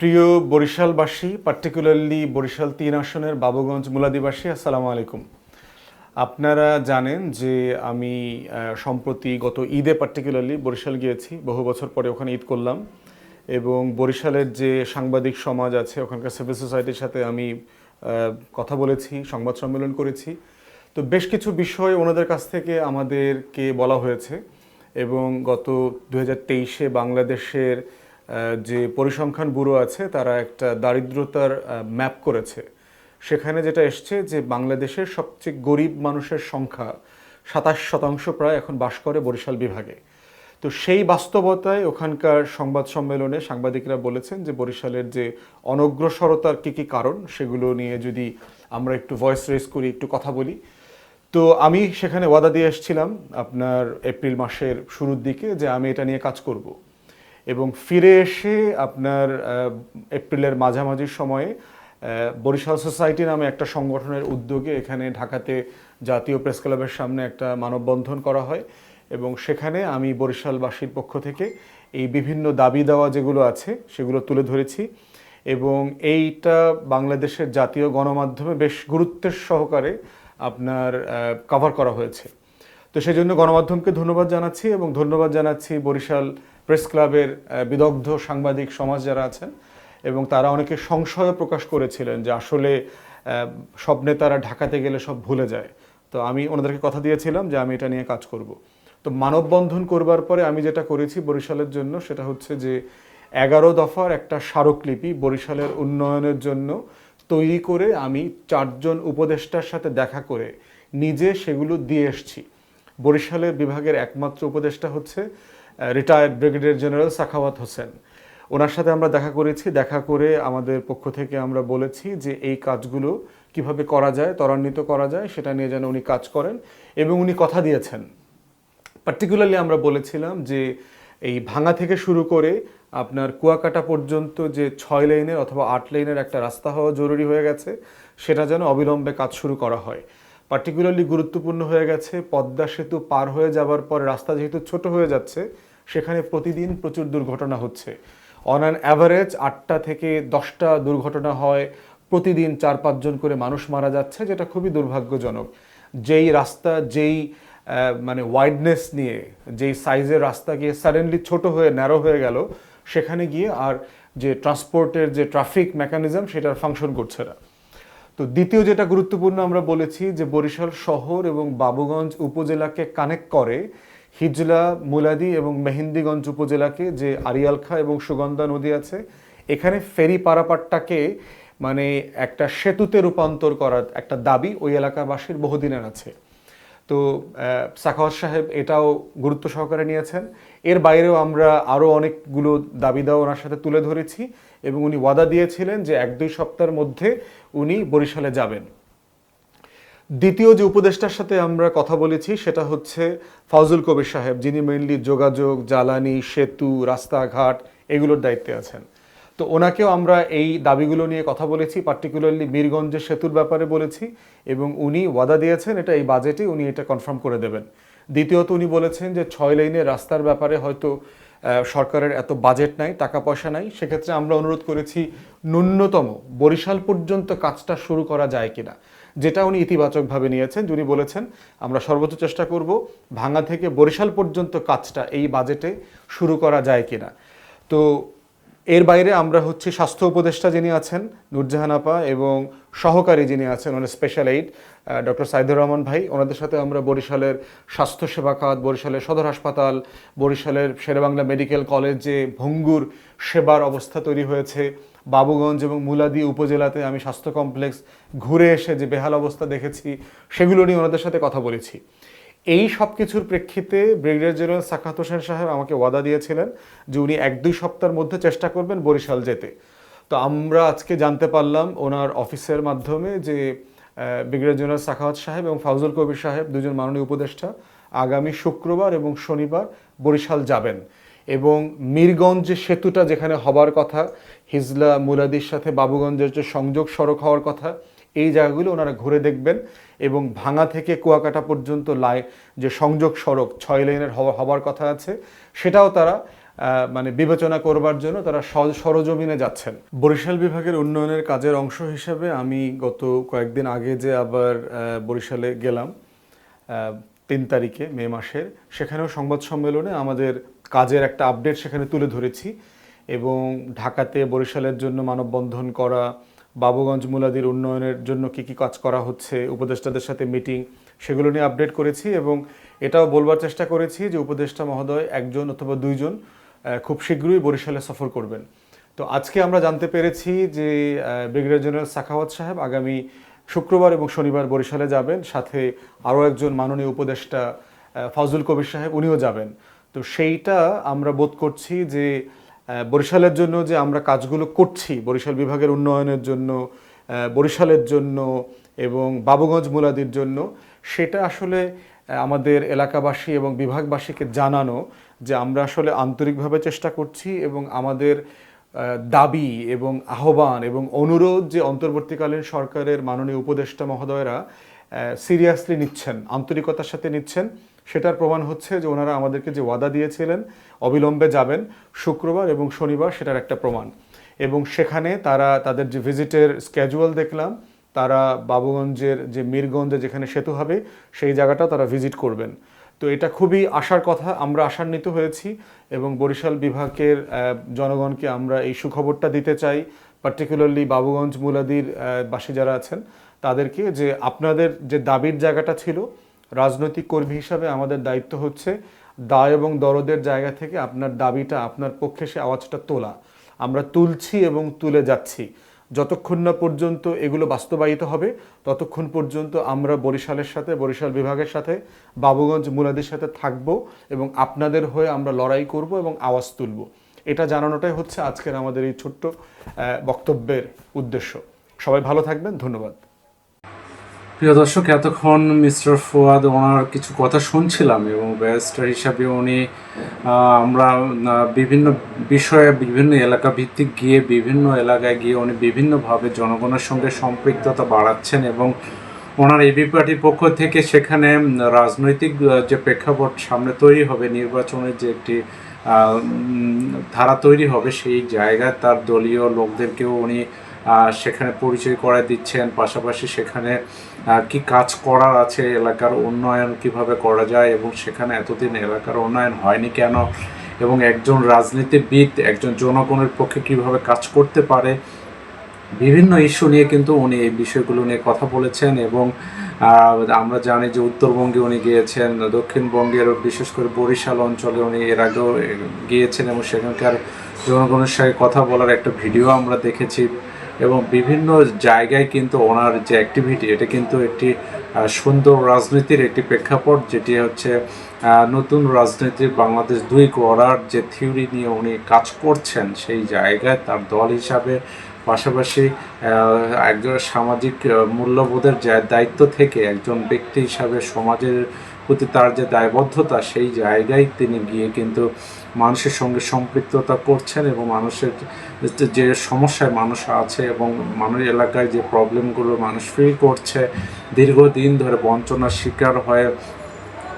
প্রিয় বরিশালবাসী পার্টিকুলারলি বরিশাল তিন আসনের বাবুগঞ্জ মুলাদিবাসী, আসসালামু আলাইকুম। আপনারা জানেন যে আমি সম্প্রতি গত ঈদে পার্টিকুলারলি বরিশাল গিয়েছি, বহু বছর পরে ওখানে ঈদ করলাম এবং বরিশালের যে সাংবাদিক সমাজ আছে, ওখানকার সিভিল সোসাইটির সাথে আমি কথা বলেছি, সংবাদ সম্মেলন করেছি। তো বেশ কিছু বিষয় ওনাদের কাছ থেকে আমাদেরকে বলা হয়েছে এবং গত দু বাংলাদেশের যে পরিসংখ্যান ব্যুরো আছে, তারা একটা দারিদ্রতার ম্যাপ করেছে। সেখানে যেটা এসছে যে বাংলাদেশের সবচেয়ে গরিব মানুষের সংখ্যা সাতাশ শতাংশ প্রায় এখন বাস করে বরিশাল বিভাগে। তো সেই বাস্তবতায় ওখানকার সংবাদ সম্মেলনে সাংবাদিকরা বলেছেন যে বরিশালের যে অনগ্রসরতার কী কী কারণ, সেগুলো নিয়ে যদি আমরা একটু ভয়েস রেজ করি, একটু কথা বলি। তো আমি সেখানে ওয়াদা দিয়ে এসেছিলাম আপনার এপ্রিল মাসের শুরুর দিকে যে আমি এটা নিয়ে কাজ করব। এবং ফিরে এসে আপনার এপ্রিলের মাঝামাঝি সময়ে বরিশাল সোসাইটি নামে একটা সংগঠনের উদ্যোগে এখানে ঢাকাতে জাতীয় প্রেস ক্লাবের সামনে একটা মানববন্ধন করা হয় এবং সেখানে আমি বরিশালবাসীর পক্ষ থেকে এই বিভিন্ন দাবি দেওয়া যেগুলো আছে সেগুলো তুলে ধরেছি এবং এইটা বাংলাদেশের জাতীয় গণমাধ্যমে বেশ গুরুত্বের সহকারে আপনার কভার করা হয়েছে। তো সেই জন্য গণমাধ্যমকে ধন্যবাদ জানাচ্ছি এবং ধন্যবাদ জানাচ্ছি বরিশাল প্রেস ক্লাবের বিদগ্ধ সাংবাদিক সমাজ যারা আছেন এবং তারা অনেকে সংশয় প্রকাশ করেছিলেন যে আসলে সব নেতারা ঢাকাতে গেলে সব ভুলে যায়। তো আমি ওনাদেরকে কথা দিয়েছিলাম যে আমি এটা নিয়ে কাজ করব। তো মানববন্ধন করবার পরে আমি যেটা করেছি বরিশালের জন্য সেটা হচ্ছে যে এগারো দফার একটা স্মারকলিপি বরিশালের উন্নয়নের জন্য তৈরি করে আমি চারজন উপদেষ্টার সাথে দেখা করে নিজে সেগুলো দিয়ে এসছি। বরিশালের বিভাগের একমাত্র উপদেষ্টা হচ্ছে retired brigadier general Sakhawat Hossain. ওনার সাথে আমরা দেখা করেছি, দেখা করে আমাদের পক্ষ থেকে আমরা বলেছি যে এই কাজগুলো কীভাবে করা যায়, ত্বরান্বিত করা যায়, সেটা নিয়ে যেন উনি কাজ করেন এবং উনি কথা দিয়েছেন। পার্টিকুলারলি আমরা বলেছিলাম যে এই ভাঙা থেকে শুরু করে আপনার কুয়াকাটা পর্যন্ত যে ছয় লেনের অথবা আট লেনের একটা রাস্তা হওয়া জরুরি হয়ে গেছে, সেটা যেন অবিলম্বে কাজ শুরু করা হয়। পার্টিকুলারলি গুরুত্বপূর্ণ হয়ে গেছে, পদ্মা সেতু পার হয়ে যাবার পর রাস্তা যেহেতু ছোট হয়ে যাচ্ছে সেখানে প্রতিদিন প্রচুর দুর্ঘটনা হচ্ছে। অন অ্যান অ্যাভারেজ আটটা থেকে দশটা দুর্ঘটনা হয়। প্রতিদিন চার পাঁচজন করে মানুষ মারা যাচ্ছে, যেটা খুবই দুর্ভাগ্যজনক। যেই রাস্তা, যেই মানে ওয়াইডনেস নিয়ে, যেই সাইজের রাস্তা গিয়ে সাডেনলি ছোট হয়ে ন্যারো হয়ে গেল, সেখানে গিয়ে আর যে ট্রান্সপোর্টের যে ট্রাফিক মেকানিজম সেটার ফাংশন করছে না। তো দ্বিতীয় যেটা গুরুত্বপূর্ণ আমরা বলেছি, যে বরিশাল শহর এবং বাবুগঞ্জ উপজেলাকে কানেক্ট করে হিজলা, মুলাদি এবং মেহেন্দিগঞ্জ উপজেলাকে যে আরিয়ালখা এবং সুগন্ধা নদী আছে, এখানে ফেরি পারাপারটাকে মানে একটা সেতুতে রূপান্তর করার একটা দাবি ওই এলাকাবাসীর বহুদিনের আছে। তো সাখাওয়াত সাহেব এটাও গুরুত্ব সহকারে নিয়েছেন। এর বাইরেও আমরা আরও অনেকগুলো দাবি দেওয়া ওনার সাথে তুলে ধরেছি এবং উনি ওয়াদা দিয়েছিলেন যে এক দুই সপ্তাহের মধ্যে উনি বরিশালে যাবেন। দ্বিতীয় যে উপদেষ্টার সাথে আমরা কথা বলেছি সেটা হচ্ছে ফজল কবির সাহেব, যিনি মেইনলি যোগাযোগ, জ্বালানি, সেতু, রাস্তাঘাট এগুলোর দায়িত্বে আছেন। তো ওনাকেও আমরা এই দাবিগুলো নিয়ে কথা বলেছি পার্টিকুলারলি বীরগঞ্জের সেতুর ব্যাপারে বলেছি এবং উনি ওয়াদা দিয়েছেন এটা এই বাজেটে উনি এটা কনফার্ম করে দেবেন। দ্বিতীয়ত উনি বলেছেন যে ছয় লাইনের রাস্তার ব্যাপারে হয়তো সরকারের এত বাজেট নাই টাকা পয়সা নাই, সেক্ষেত্রে আমরা অনুরোধ করেছি ন্যূনতম বরিশাল পর্যন্ত কাজটা শুরু করা যায় কিনা, যেটা উনি ইতিবাচকভাবে নিয়েছেন যিনি বলেছেন, আমরা সর্বোচ্চ চেষ্টা করব ভাঙা থেকে বরিশাল পর্যন্ত কাজটা এই বাজেটে শুরু করা যায় কিনা। তো এর বাইরে আমরা হচ্ছে স্বাস্থ্য উপদেষ্টা যিনি আছেন, নুরজাহান আপা এবং সহকারী যিনি আছেন, ওনার special aide doctor Saidur Rahman ভাই। ওনাদের সাথে আমরা বরিশালের স্বাস্থ্যসেবা খাত, বরিশালের সদর হাসপাতাল, বরিশালের শেরেবাংলা মেডিকেল কলেজে ভঙ্গুর সেবার অবস্থা তৈরি হয়েছে। বাবুগঞ্জ এবং মুলাদি উপজেলাতে আমি স্বাস্থ্য কমপ্লেক্স ঘুরে এসে যে বেহাল অবস্থা দেখেছি, সেগুলো নিয়ে ওনাদের সাথে কথা বলেছি। এই সব কিছুর প্রেক্ষিতে ব্রিগেডিয়ার জেনারেল সাখাত হোসেন সাহেব আমাকে ওয়াদা দিয়েছিলেন যে উনি এক দুই সপ্তাহের মধ্যে চেষ্টা করবেন বরিশাল যেতে। তো আমরা আজকে জানতে পারলাম ওনার অফিসের মাধ্যমে যে ব্রিগেডিয়ার জেনারেল সাখাওয়াত সাহেব এবং ফাউজুল কবির সাহেব দুজন মাননীয় উপদেষ্টা আগামী শুক্রবার এবং শনিবার বরিশাল যাবেন এবং মিরগঞ্জ যে সেতুটা যেখানে হবার কথা, হিজলা মুলাদির সাথে বাবুগঞ্জের যে সংযোগ সড়ক হওয়ার কথা এই জায়গাগুলো ওনারা ঘুরে দেখবেন এবং ভাঙা থেকে কুয়াকাটা পর্যন্ত লাই যে সংযোগ সড়ক, ছয় লেনের হবার কথা আছে, সেটাও তারা মানে বিবেচনা করবার জন্য তারা সরজমিনে যাচ্ছেন। বরিশাল বিভাগের উন্নয়নের কাজের অংশ হিসেবে আমি গত কয়েকদিন আগে যে আবার বরিশালে গেলাম তিন তারিখে, মে মাসের, সেখানেও সংবাদ সম্মেলনে আমাদের কাজের একটা আপডেট সেখানে তুলে ধরেছি এবং ঢাকাতে বরিশালের জন্য মানববন্ধন করা বাবুগঞ্জ মুলাদির উন্নয়নের জন্য কি কি কাজ করা হচ্ছে, উপদেষ্টাদের সাথে মিটিং, সেগুলো নিয়ে আপডেট করেছি এবং এটাও বলবার চেষ্টা করেছি যে উপদেষ্টা মহোদয় একজন অথবা দুইজন খুব শীঘ্রই বরিশালে সফর করবেন। তো আজকে আমরা জানতে পেরেছি যে ব্রিগেডিয়ার জেনারেল সাখাওয়াত সাহেব আগামী শুক্রবার এবং শনিবার বরিশালে যাবেন, সাথে আরও একজন মাননীয় উপদেষ্টা ফজল কবির সাহেব, উনিও যাবেন। তো সেইটা আমরা বোধ করছি যে বরিশালের জন্য যে আমরা কাজগুলো করছি, বরিশাল বিভাগের উন্নয়নের জন্য বরিশালের জন্য এবং বাবুগঞ্জ মুলাদির জন্য, সেটা আসলে আমাদের এলাকাবাসী এবং বিভাগবাসীকে জানানো যে আমরা আসলে আন্তরিকভাবে চেষ্টা করছি এবং আমাদের দাবি এবং আহ্বান এবং অনুরোধ যে অন্তর্বর্তীকালীন সরকারের মাননীয় উপদেষ্টা মহোদয়রা সিরিয়াসলি নিচ্ছেন, আন্তরিকতার সাথে নিচ্ছেন। সেটার প্রমাণ হচ্ছে যে ওনারা আমাদেরকে যে ওয়াদা দিয়েছিলেন, অবিলম্বে যাবেন শুক্রবার এবং শনিবার সেটার একটা প্রমাণ। এবং সেখানে তারা তাদের যে ভিজিটের স্ক্যাজুয়াল দেখলাম, তারা বাবুগঞ্জের যে মিরগঞ্জে যেখানে সেতু হবে, সেই জায়গাটাও তারা ভিজিট করবেন। তো এটা খুবই আশার কথা, আমরা আশান্বিত হয়েছি এবং বরিশাল বিভাগের জনগণকে আমরা এই সুখবরটা দিতে চাই পার্টিকুলারলি বাবুগঞ্জ মুলাদির বাসী যারা আছেন, তাদেরকে যে আপনাদের যে দাবির জায়গাটা ছিল রাজনৈতিক কর্মী হিসাবে আমাদের দায়িত্ব হচ্ছে দায় এবং দরদের জায়গা থেকে আপনার দাবিটা আপনার পক্ষে সে আওয়াজটা তোলা। আমরা তুলছি এবং তুলে যাচ্ছি। যতক্ষণ না পর্যন্ত এগুলো বাস্তবায়িত হবে, ততক্ষণ পর্যন্ত আমরা বরিশালের সাথে, বরিশাল বিভাগের সাথে, বাবুগঞ্জ মুলাদির সাথে থাকব এবং আপনাদের হয়ে আমরা লড়াই করব এবং আওয়াজ তুলব। এটা জানানোটাই হচ্ছে আজকের আমাদের এই ছোট্ট বক্তব্যের উদ্দেশ্য। সবাই ভালো থাকবেন, ধন্যবাদ। প্রিয় দর্শক, এতক্ষণ মিস্টার ফুয়াদ ওনার কিছু কথা শুনছিলাম এবং ব্যারিস্টার হিসাবে উনি আমরা বিভিন্ন বিষয়ে, বিভিন্ন এলাকা ভিত্তিক গিয়ে, বিভিন্ন এলাকায় গিয়ে উনি বিভিন্নভাবে জনগণের সঙ্গে সম্পৃক্ততা বাড়াচ্ছেন এবং ওনার এবি পার্টির পক্ষ থেকে সেখানে রাজনৈতিক যে প্রেক্ষাপট সামনে তৈরি হবে, নির্বাচনের যে একটি ধারা তৈরি হবে, সেই জায়গায় তার দলীয় লোকদেরকেও উনি সেখানে পরিচয় করে দিচ্ছেন। পাশাপাশি সেখানে কি কাজ করার আছে এলাকার উন্নয়ন কীভাবে করা যায় এবং সেখানে এতদিন এলাকার উন্নয়ন হয়নি কেন? এবং একজন রাজনীতিবিদ, একজন জনগণের পক্ষে কীভাবে কাজ করতে পারে? বিভিন্ন ইস্যু নিয়ে কিন্তু উনি এই বিষয়গুলো নিয়ে কথা বলেছেন এবং আমরা জানি যে উত্তরবঙ্গে উনি গিয়েছেন, দক্ষিণবঙ্গের বিশেষ করে বরিশাল অঞ্চলে উনি এর আগেও গিয়েছেন এবং সেখানকার জনগণের সঙ্গে কথা বলার একটা ভিডিও আমরা দেখেছি। এবং বিভিন্ন জায়গায় কিন্তু ওনার যে অ্যাক্টিভিটি এটা কিন্তু একটি সুন্দর রাজনীতির একটি প্রেক্ষাপট, যেটি হচ্ছে নতুন রাজনীতির বাংলাদেশ দুই করার যে থিওরি নিয়ে উনি কাজ করছেন, সেই জায়গায় তার দল হিসাবে পাশাপাশি একজন সামাজিক মূল্যবোধের দায়িত্ব থেকে একজন ব্যক্তি হিসাবে সমাজের প্রতি তার যে দায়বদ্ধতা, সেই জায়গায় তিনি গিয়ে কিন্তু মানুষের সঙ্গে সম্পৃক্ততা করছেন এবং মানুষের যে- সমস্যায় মানুষ আছে এবং মানুষ এলাকায় যে প্রবলেমগুলো মানুষ ফিল করছে, দীর্ঘদিন ধরে বঞ্চনার শিকার হয়ে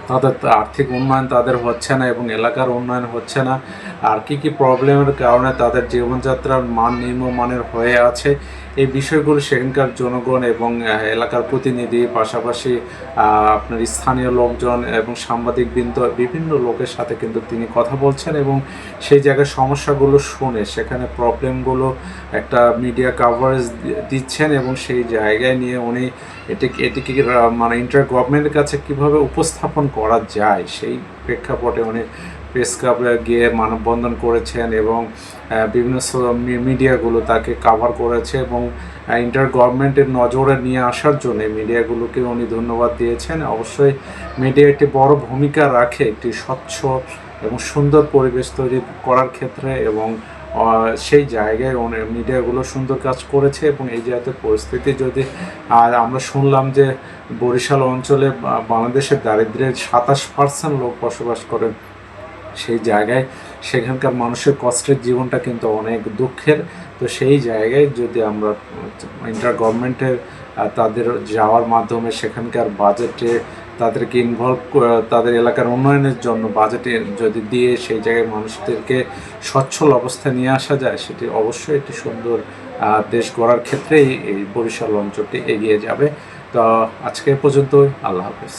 তাদের আর্থিক উন্নয়ন তাদের হচ্ছে না এবং এলাকার উন্নয়ন হচ্ছে না। আর কি কি প্রবলেমের কারণে তাদের জীবনযাত্রার মান নিম্নমানের হয়ে আছে এই বিষয়গুলো সেখানকার জনগণ এবং এলাকার প্রতিনিধি, পাশাপাশি আপনার স্থানীয় লোকজন এবং সাংবাদিক বৃন্দ বিভিন্ন লোকের সাথে কিন্তু তিনি কথা বলছেন এবং সেই জায়গায় সমস্যাগুলো শুনে সেখানে প্রবলেমগুলো একটা মিডিয়া কাভারেজ দিচ্ছেন এবং সেই জায়গায় নিয়ে উনি এটিকে এটিকে মানে ইন্টার গভর্নমেন্টের কাছে কীভাবে উপস্থাপন করা যায় সেই প্রেক্ষাপটে উনি প্রেস ক্লাবে গিয়ে মানববন্ধন করেছেন এবং বিভিন্ন মিডিয়াগুলো তাকে কাভার করেছে এবং ইন্টার গভর্নমেন্টের নজরে নিয়ে আসার জন্য মিডিয়াগুলোকে উনি ধন্যবাদ দিয়েছেন। অবশ্যই মিডিয়া একটি বড় ভূমিকা রাখে, একটি স্বচ্ছ এবং সুন্দর পরিবেশ তৈরি করার ক্ষেত্রে এবং সেই জায়গায় মিডিয়াগুলো সুন্দর কাজ করেছে এবং এই জাতীয় পরিস্থিতি যদি আর আমরা শুনলাম যে বরিশাল অঞ্চলে বাংলাদেশের দারিদ্র্যের সাতাশ পার্সেন্ট লোক বসবাস করেন সেই জায়গায় সেখানকার মানুষের কষ্টের জীবনটা কিন্তু অনেক দুঃখের। তো সেই জায়গায় যদি আমরা ইন্টার গভর্নমেন্টের তাদের যাওয়ার মাধ্যমে সেখানকার বাজেটে তাদেরকে ইনভলভ তাদের এলাকার উন্নয়নের জন্য বাজেটে যদি দিয়ে সেই জায়গায় মানুষদেরকে সচ্ছল অবস্থায় নিয়ে আসা যায়, সেটি অবশ্যই একটি সুন্দর দেশ গড়ার ক্ষেত্রেই এই বরিশাল অঞ্চলটি এগিয়ে যাবে। তো আজকে পর্যন্ত আল্লাহ হাফেজ।